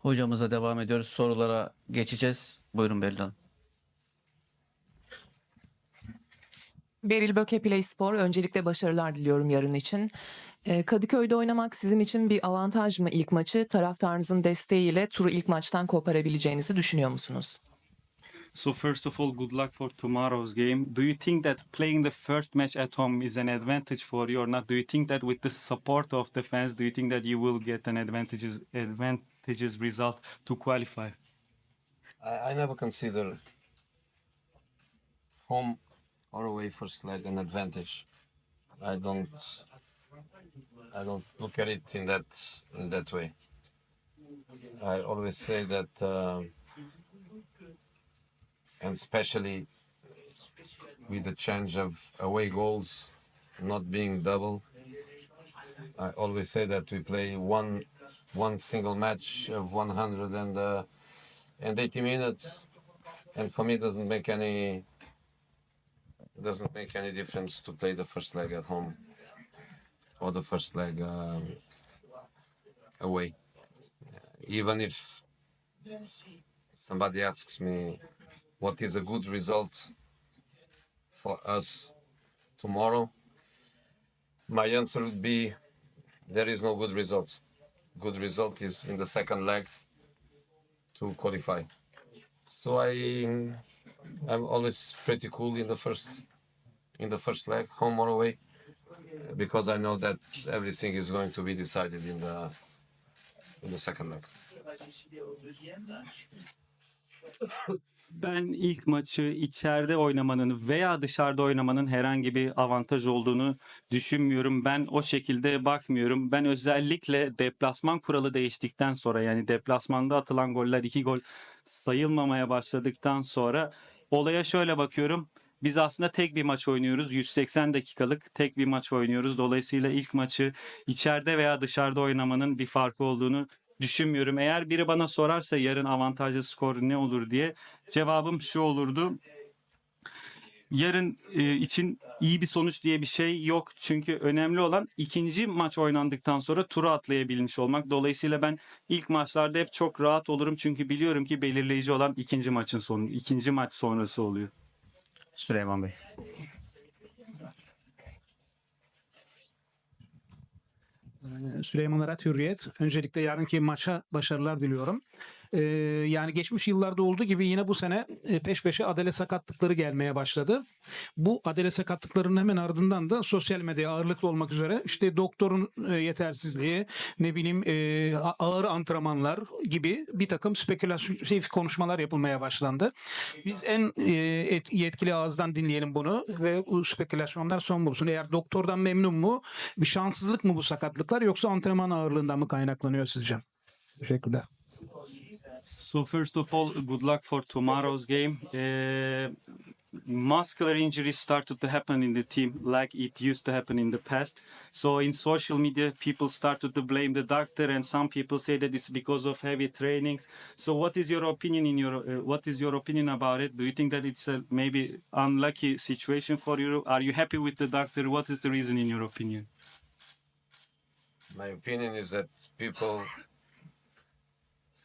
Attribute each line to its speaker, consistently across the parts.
Speaker 1: Hocamıza devam ediyoruz. Sorulara geçeceğiz. Buyurun Beril Hanım.
Speaker 2: Beril Böke Play Spor. Öncelikle başarılar diliyorum yarın için. Ee, Kadıköy'de oynamak sizin için bir avantaj mı ilk maçı? Taraftarınızın desteğiyle turu ilk maçtan koparabileceğinizi düşünüyor musunuz?
Speaker 3: So first of all, good luck for tomorrow's game. Do you think that playing the first match at home is an advantage for you or not? Do you think that with the support of the fans, do you think that you will get an advantages advantageous result to qualify?
Speaker 4: I, I never consider home or away first leg an advantage. I don't I don't look at it in that in that way. I always say that, um and especially with the change of away goals not being double. I always say that we play one one single match of 100 and uh, and 80 minutes. And for me it doesn't make any doesn't make any difference to play the first leg at home or the first leg um, away. Even if somebody asks me what is a good result for us tomorrow? My answer would be there is no good result good result is in the second leg to qualify. So I I'm always pretty cool in the first in the first leg, home or away, because I know that everything is going to be decided in the in the second leg.
Speaker 3: Ben ilk maçı içeride oynamanın veya dışarıda oynamanın herhangi bir avantaj olduğunu düşünmüyorum. Ben o şekilde bakmıyorum. Ben özellikle deplasman kuralı değiştikten sonra yani deplasmanda atılan goller iki gol sayılmamaya başladıktan sonra olaya şöyle bakıyorum. Biz aslında tek bir maç oynuyoruz. 180 dakikalık tek bir maç oynuyoruz. Dolayısıyla ilk maçı içeride veya dışarıda oynamanın bir farkı olduğunu düşünmüyorum. Eğer biri bana sorarsa yarın avantajlı skor ne olur diye cevabım şu olurdu. Yarın e, için iyi bir sonuç diye bir şey yok. Çünkü önemli olan ikinci maç oynandıktan sonra turu atlayabilmiş olmak. Dolayısıyla ben ilk maçlarda hep çok rahat olurum. Çünkü biliyorum ki belirleyici olan ikinci maçın sonu, ikinci maç sonrası oluyor.
Speaker 1: Süleyman Bey.
Speaker 5: Süleyman Arat Hürriyet. Öncelikle yarınki maça başarılar diliyorum. Ee, yani geçmiş yıllarda olduğu gibi yine bu sene e, peş peşe adele sakatlıkları gelmeye başladı. Bu adele sakatlıklarının hemen ardından da sosyal medya ağırlıklı olmak üzere işte doktorun e, yetersizliği, ne bileyim e, ağır antrenmanlar gibi bir takım spekülatif konuşmalar yapılmaya başlandı. Biz en e, et- yetkili ağızdan dinleyelim bunu ve bu spekülasyonlar son bulsun. Eğer doktordan memnun mu? Bir şanssızlık mı bu sakatlıklar yoksa antrenman ağırlığından mı kaynaklanıyor sizce? Teşekkürler.
Speaker 3: So first of all, good luck for tomorrow's game. Uh, muscular injuries started to happen in the team like it used to happen in the past. So in social media, people started to blame the doctor, and some people say that it's because of heavy trainings. So what is your opinion in your uh, what is your opinion about it? Do you think that it's a maybe unlucky situation for you? Are you happy with the doctor? What is the reason in your opinion?
Speaker 4: My opinion is that people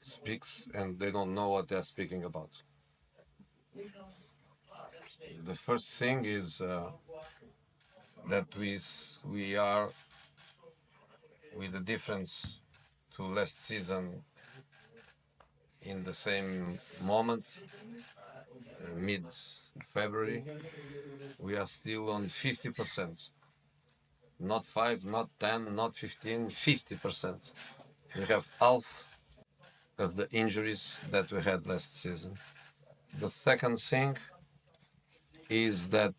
Speaker 4: speaks and they don't know what they're speaking about. The first thing is uh, that we we are with the difference to last season in the same moment, uh, mid February, we are still on 50%. Not 5, not 10, not 15, 50%. We have half of the injuries that we had last season. The second thing is that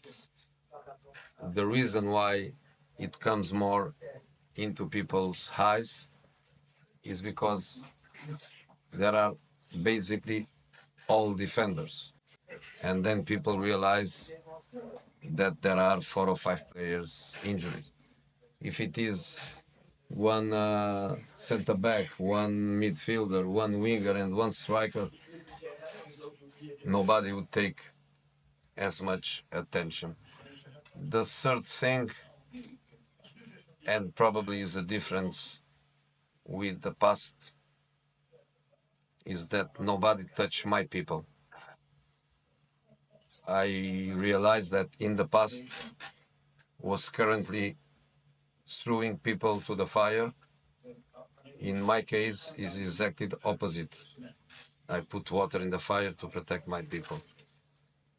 Speaker 4: the reason why it comes more into people's eyes is because there are basically all defenders. And then people realize that there are four or five players injured. If it is one uh, center back, one midfielder, one winger, and one striker, nobody would take as much attention. The third thing, and probably is a difference with the past, is that nobody touched my people. I realized that in the past was currently throwing people to the fire. In my case, is exactly the opposite. I put water in the fire to protect my people.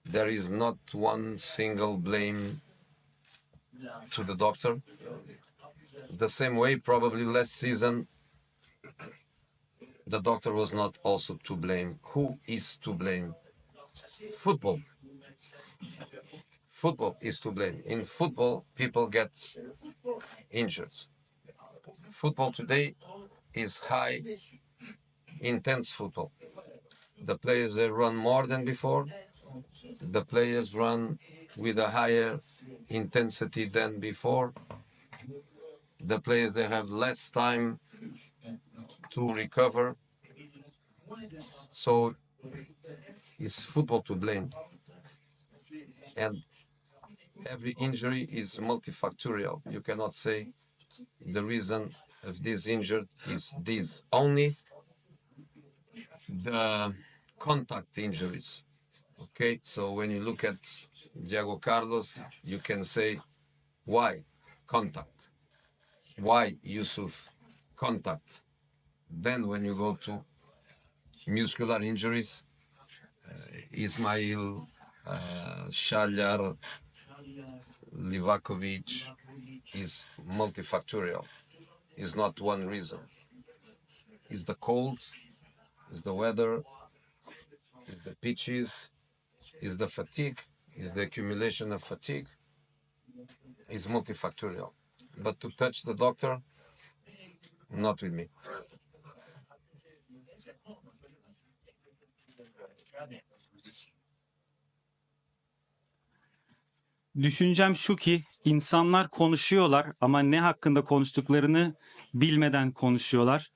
Speaker 4: There is not one single blame to the doctor. The same way, probably last season, the doctor was not also to blame. Who is to blame? Football. Football is to blame. In football, people get injured. Football today is high, intense football. The players they run more than before. The players run with a higher intensity than before. The players they have less time to recover. So it's football to blame. And every injury is multifactorial. You cannot say the reason of this injured is this. Only the contact injuries. Okay, so when you look at Diego Carlos, you can say why contact, why Yusuf contact. Then when you go to muscular injuries, uh, Ismail, uh, Shalyar, Livakovic is multifactorial. Is not one reason. Is the cold, is the weather, is the pitches, is the fatigue, is the accumulation of fatigue, is multifactorial. But to touch the doctor, not with me.
Speaker 3: Düşüncem şu ki insanlar konuşuyorlar ama ne hakkında konuştuklarını bilmeden konuşuyorlar.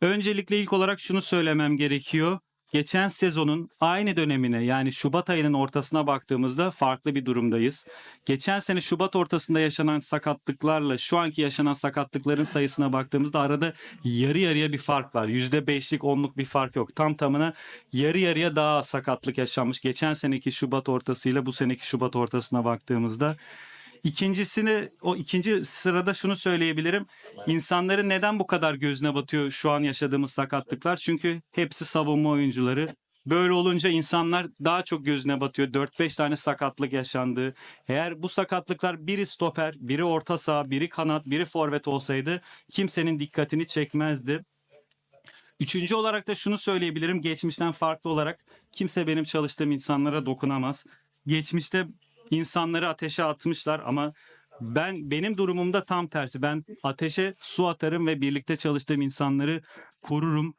Speaker 3: Öncelikle ilk olarak şunu söylemem gerekiyor. Geçen sezonun aynı dönemine yani Şubat ayının ortasına baktığımızda farklı bir durumdayız. Geçen sene Şubat ortasında yaşanan sakatlıklarla şu anki yaşanan sakatlıkların sayısına baktığımızda arada yarı yarıya bir fark var. %5'lik 10'luk bir fark yok. Tam tamına yarı yarıya daha sakatlık yaşanmış. Geçen seneki Şubat ortasıyla bu seneki Şubat ortasına baktığımızda. İkincisini o ikinci sırada şunu söyleyebilirim. İnsanların neden bu kadar gözüne batıyor şu an yaşadığımız sakatlıklar? Çünkü hepsi savunma oyuncuları. Böyle olunca insanlar daha çok gözüne batıyor. 4-5 tane sakatlık yaşandı. Eğer bu sakatlıklar biri stoper, biri orta saha, biri kanat, biri forvet olsaydı kimsenin dikkatini çekmezdi. Üçüncü olarak da şunu söyleyebilirim. Geçmişten farklı olarak kimse benim çalıştığım insanlara dokunamaz. Geçmişte insanları ateşe atmışlar ama ben benim durumumda tam tersi. Ben ateşe su atarım ve birlikte çalıştığım insanları korurum.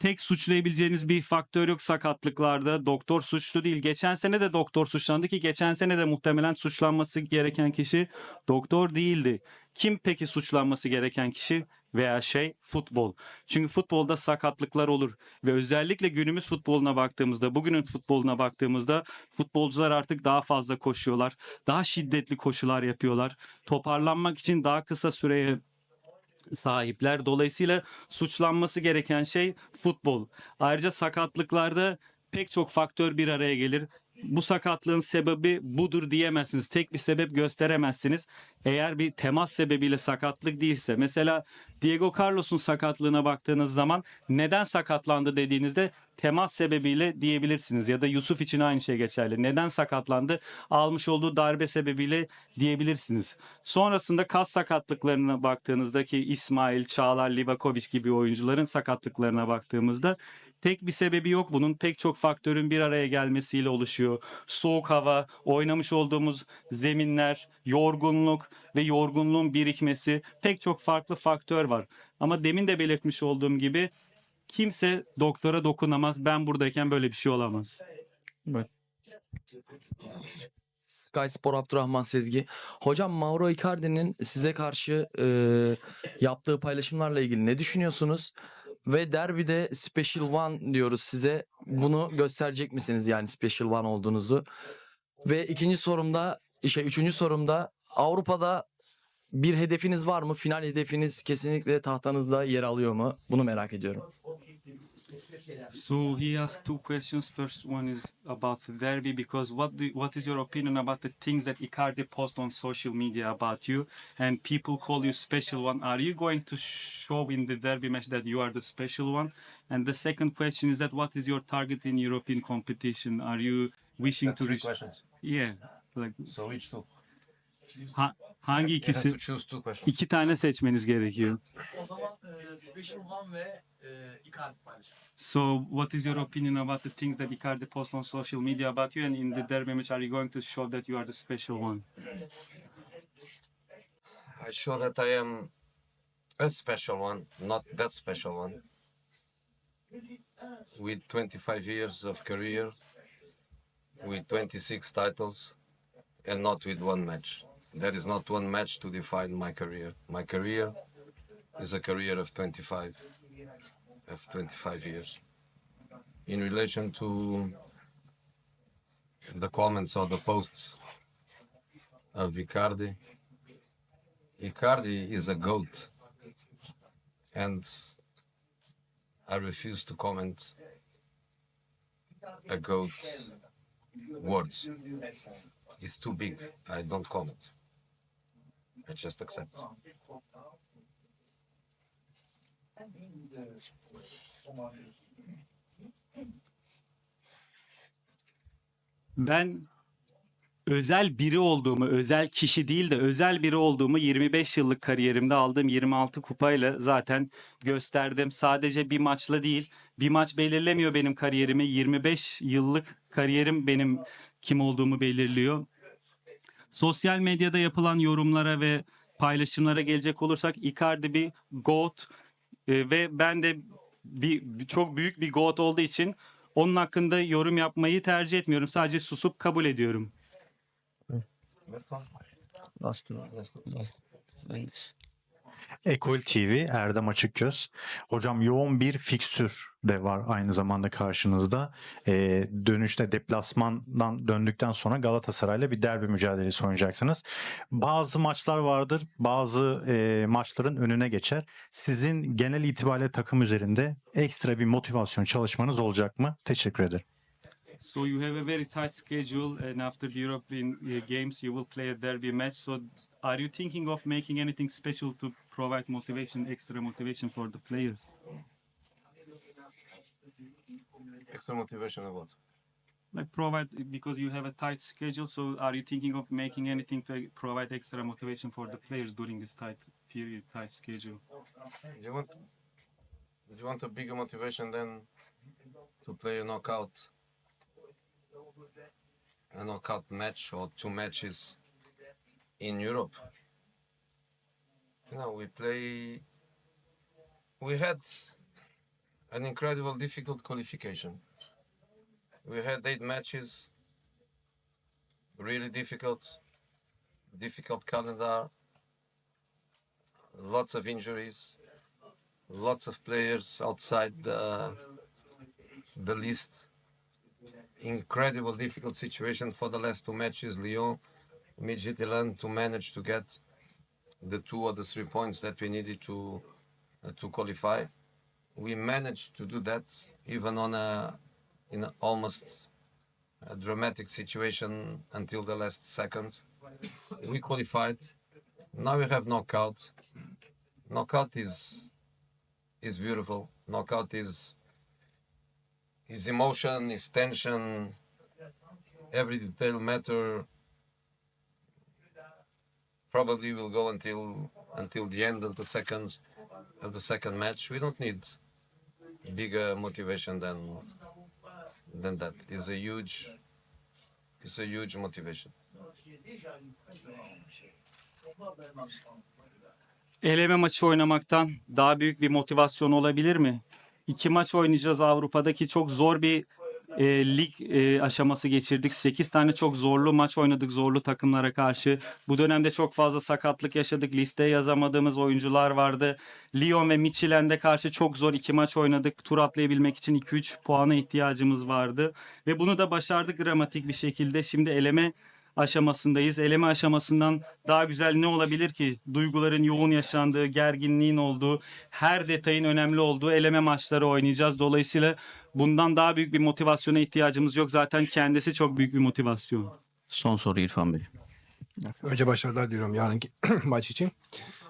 Speaker 3: Tek suçlayabileceğiniz bir faktör yok sakatlıklarda. Doktor suçlu değil. Geçen sene de doktor suçlandı ki geçen sene de muhtemelen suçlanması gereken kişi doktor değildi. Kim peki suçlanması gereken kişi veya şey futbol. Çünkü futbolda sakatlıklar olur ve özellikle günümüz futboluna baktığımızda, bugünün futboluna baktığımızda futbolcular artık daha fazla koşuyorlar. Daha şiddetli koşular yapıyorlar. Toparlanmak için daha kısa süreye sahipler. Dolayısıyla suçlanması gereken şey futbol. Ayrıca sakatlıklarda pek çok faktör bir araya gelir. Bu sakatlığın sebebi budur diyemezsiniz. Tek bir sebep gösteremezsiniz. Eğer bir temas sebebiyle sakatlık değilse. Mesela Diego Carlos'un sakatlığına baktığınız zaman neden sakatlandı dediğinizde temas sebebiyle diyebilirsiniz. Ya da Yusuf için aynı şey geçerli. Neden sakatlandı? Almış olduğu darbe sebebiyle diyebilirsiniz. Sonrasında kas sakatlıklarına baktığınızda ki İsmail, Çağlar, Livakovic gibi oyuncuların sakatlıklarına baktığımızda tek bir sebebi yok. Bunun pek çok faktörün bir araya gelmesiyle oluşuyor. Soğuk hava, oynamış olduğumuz zeminler, yorgunluk ve yorgunluğun birikmesi pek çok farklı faktör var. Ama demin de belirtmiş olduğum gibi kimse doktora dokunamaz. Ben buradayken böyle bir şey olamaz.
Speaker 6: Sky Spor Abdurrahman Sezgi. Hocam Mauro Icardi'nin size karşı e, yaptığı paylaşımlarla ilgili ne düşünüyorsunuz? Ve derbide Special One diyoruz size. Bunu gösterecek misiniz yani Special One olduğunuzu? Ve ikinci sorumda, şey üçüncü sorumda Avrupa'da bir hedefiniz var mı? Final hedefiniz kesinlikle tahtanızda yer alıyor mu? Bunu merak ediyorum.
Speaker 3: So he asked two questions. First one is about the derby because what do, what is your opinion about the things that Icardi post on social media about you and people call you special one? Are you going to show in the derby match that you are the special one? And the second question is that what is your target in European competition? Are you wishing
Speaker 4: That's
Speaker 3: to reach?
Speaker 4: questions.
Speaker 3: Yeah. Like
Speaker 4: So which two?
Speaker 3: ha- hangi ikisi?
Speaker 4: to choose two questions.
Speaker 3: İki tane seçmeniz gerekiyor.
Speaker 6: O zaman Special One ve Uh, Icardi paylaşımı.
Speaker 3: So, what is your opinion about the things that Icardi post on social media about you? And in the derby match, are you going to show that you are the special one?
Speaker 4: I show that I am a special one, not that special one. With 25 years of career, with 26 titles, and not with one match. There is not one match to define my career. My career is a career of 25, of 25 years. In relation to the comments or the posts of Icardi, Icardi is a goat, and I refuse to comment a goat's words. It's too big. I don't comment. I just accept.
Speaker 3: Ben özel biri olduğumu, özel kişi değil de özel biri olduğumu 25 yıllık kariyerimde aldığım 26 kupayla zaten gösterdim. Sadece bir maçla değil, bir maç belirlemiyor benim kariyerimi. 25 yıllık kariyerim benim kim olduğumu belirliyor. Sosyal medyada yapılan yorumlara ve paylaşımlara gelecek olursak Icardi bir GOAT e, ve ben de bir, çok büyük bir GOAT olduğu için onun hakkında yorum yapmayı tercih etmiyorum. Sadece susup kabul ediyorum.
Speaker 1: Last two. Last. English.
Speaker 7: Ekol TV Erdem Açıkgöz. Hocam yoğun bir fikstür de var aynı zamanda karşınızda. Ee, dönüşte deplasmandan döndükten sonra Galatasaray'la bir derbi mücadelesi oynayacaksınız. Bazı maçlar vardır, bazı e, maçların önüne geçer. Sizin genel itibariyle takım üzerinde ekstra bir motivasyon çalışmanız olacak mı? Teşekkür ederim.
Speaker 3: So you have a very tight schedule and after the European uh, Games you will play a derby match. So are you thinking of making anything special to provide motivation, extra motivation for the players?
Speaker 4: Extra motivation about?
Speaker 3: Like provide because you have a tight schedule. So are you thinking of making anything to provide extra motivation for the players during this tight period, tight schedule?
Speaker 4: Do you want? Do you want a bigger motivation than to play a knockout? A knockout match or two matches in Europe. You know, we play. We had an incredible, difficult qualification. We had eight matches. Really difficult, difficult calendar. Lots of injuries lots of players outside the the list. Incredible difficult situation for the last two matches. Lyon, Midtjylland to manage to get the two or the three points that we needed to uh, to qualify. We managed to do that even on a in a almost a dramatic situation until the last second. We qualified. Now we have knockout. Knockout is is beautiful. Knockout is is emotion, is tension. Every detail matter. Probably will go until until the end of the second of the second match. We don't need bigger motivation than than that. It's a huge it's a huge motivation.
Speaker 3: eleme maçı oynamaktan daha büyük bir motivasyon olabilir mi? İki maç oynayacağız Avrupa'daki çok zor bir e, lig e, aşaması geçirdik. 8 tane çok zorlu maç oynadık zorlu takımlara karşı. Bu dönemde çok fazla sakatlık yaşadık. Listeye yazamadığımız oyuncular vardı. Lyon ve Midtjylland'e karşı çok zor iki maç oynadık. Tur atlayabilmek için 2-3 puana ihtiyacımız vardı. Ve bunu da başardık dramatik bir şekilde. Şimdi eleme aşamasındayız. Eleme aşamasından daha güzel ne olabilir ki? Duyguların yoğun yaşandığı, gerginliğin olduğu, her detayın önemli olduğu eleme maçları oynayacağız. Dolayısıyla bundan daha büyük bir motivasyona ihtiyacımız yok. Zaten kendisi çok büyük bir motivasyon.
Speaker 1: Son soru İrfan Bey.
Speaker 8: Evet, Önce başarılar diliyorum yarınki maç için.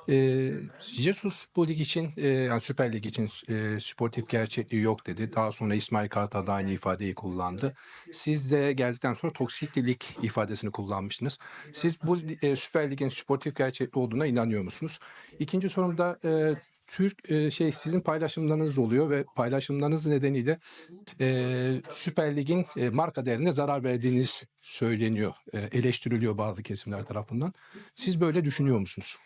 Speaker 8: Ee, Jesus bu lig için, e, yani Süper Lig için e, sportif gerçekliği yok dedi. Daha sonra İsmail Kartal da aynı ifadeyi kullandı. Siz de geldikten sonra toksik lig ifadesini kullanmıştınız. Siz bu e, Süper Lig'in sportif gerçekliği olduğuna inanıyor musunuz? İkinci sorum da e, Türk e, şey sizin paylaşımlarınız oluyor ve paylaşımlarınız nedeniyle e, Süper Lig'in e, marka değerine zarar verdiğiniz söyleniyor, e, eleştiriliyor bazı kesimler tarafından. Siz böyle düşünüyor musunuz?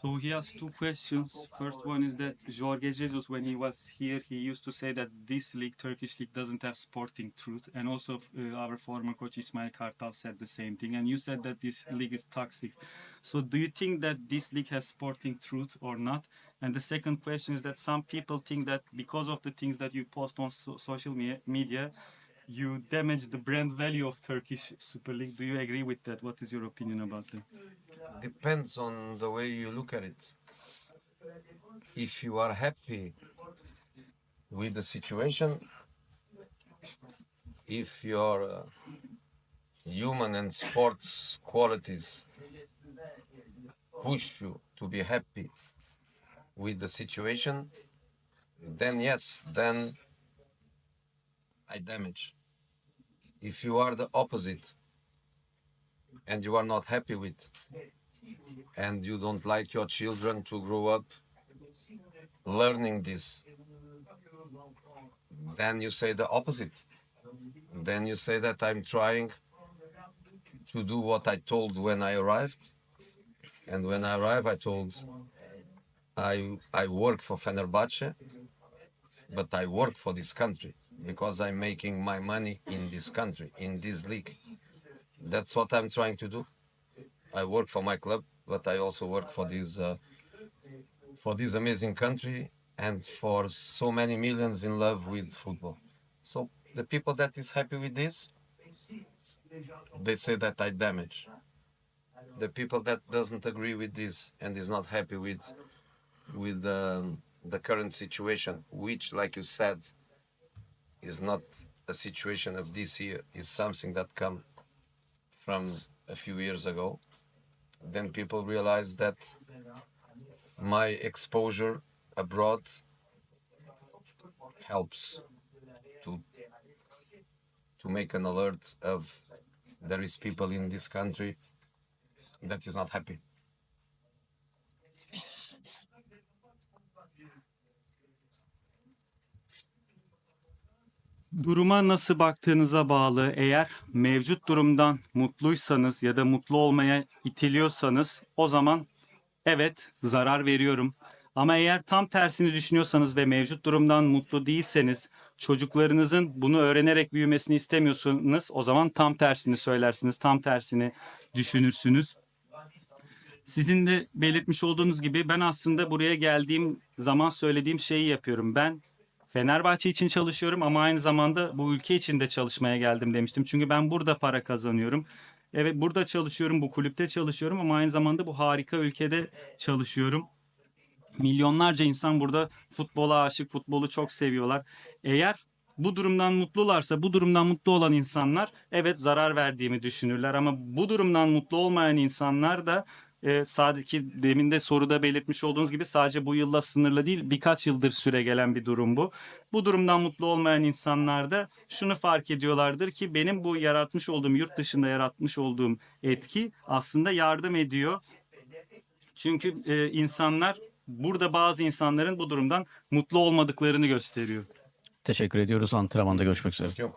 Speaker 3: So he has two questions. First one is that Jorge Jesus, when he was here, he used to say that this league, Turkish league, doesn't have sporting truth. And also uh, our former coach Ismail Kartal said the same thing. And you said that this league is toxic. So do you think that this league has sporting truth or not? And the second question is that some people think that because of the things that you post on so- social me- media, you damage the brand value of Turkish Super League. Do you agree with that? What is your opinion about that?
Speaker 4: depends on the way you look at it. If you are happy with the situation, if your uh, human and sports qualities push you to be happy with the situation, then yes, then I damage. If you are the opposite and you are not happy with and you don't like your children to grow up learning this, then you say the opposite. Then you say that I'm trying to do what I told when I arrived. And when I arrived, I told I, I work for Fenerbahce, but I work for this country because I'm making my money in this country, in this league. That's what I'm trying to do. I work for my club, but I also work for this uh, for this amazing country and for so many millions in love with football. So the people that is happy with this, they say that I damage. The people that doesn't agree with this and is not happy with with um, the current situation, which, like you said, is not a situation of this year, is something that come from a few years ago. Then people realize that my exposure abroad helps to to make an alert of there is people in this country that is not happy
Speaker 3: Duruma nasıl baktığınıza bağlı. Eğer mevcut durumdan mutluysanız ya da mutlu olmaya itiliyorsanız o zaman evet zarar veriyorum. Ama eğer tam tersini düşünüyorsanız ve mevcut durumdan mutlu değilseniz, çocuklarınızın bunu öğrenerek büyümesini istemiyorsunuz, o zaman tam tersini söylersiniz, tam tersini düşünürsünüz. Sizin de belirtmiş olduğunuz gibi ben aslında buraya geldiğim zaman söylediğim şeyi yapıyorum. Ben Fenerbahçe için çalışıyorum ama aynı zamanda bu ülke için de çalışmaya geldim demiştim. Çünkü ben burada para kazanıyorum. Evet burada çalışıyorum, bu kulüpte çalışıyorum ama aynı zamanda bu harika ülkede çalışıyorum. Milyonlarca insan burada futbola aşık, futbolu çok seviyorlar. Eğer bu durumdan mutlularsa, bu durumdan mutlu olan insanlar evet zarar verdiğimi düşünürler ama bu durumdan mutlu olmayan insanlar da e, sadece demin de soruda belirtmiş olduğunuz gibi sadece bu yılla sınırlı değil birkaç yıldır süre gelen bir durum bu. Bu durumdan mutlu olmayan insanlar da şunu fark ediyorlardır ki benim bu yaratmış olduğum yurt dışında yaratmış olduğum etki aslında yardım ediyor. Çünkü e, insanlar burada bazı insanların bu durumdan mutlu olmadıklarını gösteriyor.
Speaker 1: Teşekkür ediyoruz. Antrenmanda görüşmek üzere.